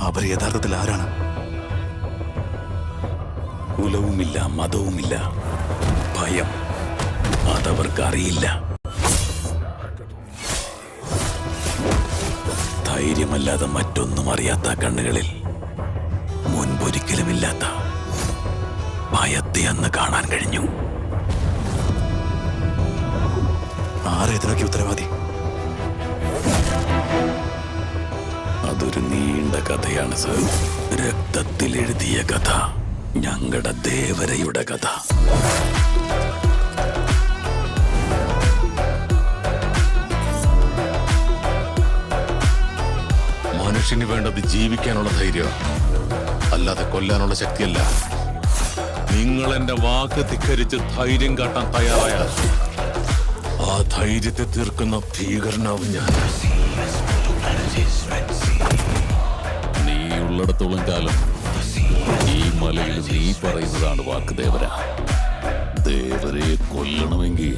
അവർ യഥാർത്ഥത്തിൽ ആരാണ്? കുലവുമില്ല മതവുമില്ല. ഭയം. അതവർക്ക് അറിയില്ല ധൈര്യമല്ലാതെ മറ്റൊന്നും അറിയാത്ത കണ്ണുകളിൽ മുൻപൊരിക്കലുമില്ലാത്ത ഭയത്തെ അന്ന് കാണാൻ കഴിഞ്ഞു. ആരെ ഇതിനൊക്കെ ഉത്തരവാദി? നീണ്ട കഥയാണ് സർ. രക്തത്തിൽ എഴുതിയ കഥ. ഞങ്ങളുടെ ദേവരയുടെ കഥ. മനുഷ്യന് വേണ്ടത് ജീവിക്കാനുള്ള ധൈര്യം. അല്ലാതെ കൊല്ലാനുള്ള ശക്തിയല്ല. നിങ്ങൾ എന്റെ വാക്ക് ധിക്കരിച്ച് ധൈര്യം കാട്ടാൻ തയ്യാറായ ആ ധൈര്യത്തെ തീർക്കുന്ന ഭീകരനാവും ഞാൻ. ഉള്ളിടത്തോളം കാലം ഈ മലയിൽ നീ പറയുന്നതാണ് വാക്ക് ദേവര ദേവരെ കൊല്ലണമെങ്കിൽ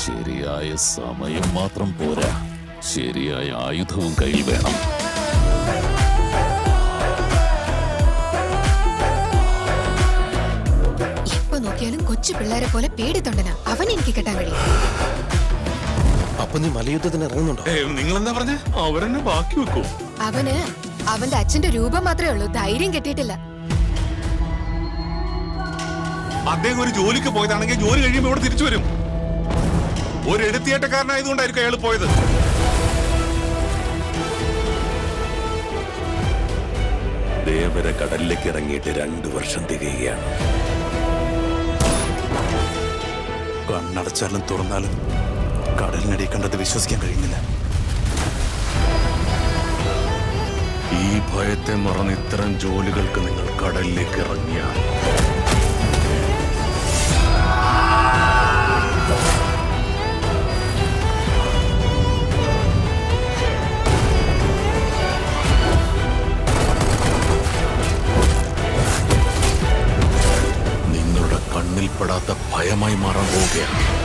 ശരിയായ സമയം മാത്രം പോരാ. ശരിയായ ആയുധവും കയ്യിൽ വേണം. എപ്പോ നോക്കിയാലും കൊച്ചു പിള്ളേരെ പോലെ പേടിത്തൊണ്ടനാ. അവൻ എനിക്ക് കിട്ടാൻ കഴിയും. അപ്പൊ നീ മലയുദ്ധത്തിന് ഇറങ്ങുന്നുണ്ടോ? നിങ്ങൾ എന്താ പറഞ്ഞ? അവരെന്നെ ബാക്കി വെക്കൂ. അവന് അവന്റെ അച്ഛന്റെ രൂപം മാത്രമേ ഉള്ളൂ. ധൈര്യം കിട്ടിയിട്ടില്ല. അദ്ദേഹം ഒരു ജോലിക്ക് പോയതാണെങ്കിൽ ജോലി കഴിയുമ്പോൾ ഇവിടെ തിരിച്ചു വരും. ഒരു എടുത്തിയേറ്റക്കാരനായതുകൊണ്ടായിരിക്കും അയാൾ പോയത്. ദേവര കടലിലേക്ക് ഇറങ്ങിയിട്ട് രണ്ടു വർഷം തികയുകയാണ്. കണ്ണടച്ചാലും തുറന്നാലും കടലിനടി കണ്ടത് വിശ്വസിക്കാൻ കഴിയുന്നില്ല. ഈ ഭയത്തെ മറന്ന് ഇത്തരം ജോലികൾക്ക് നിങ്ങൾ കടലിലേക്ക് ഇറങ്ങിയാൽ. നിങ്ങളുടെ കണ്ണിൽപ്പെടാത്ത ഭയമായി മാറാൻ പോവുകയാണ്.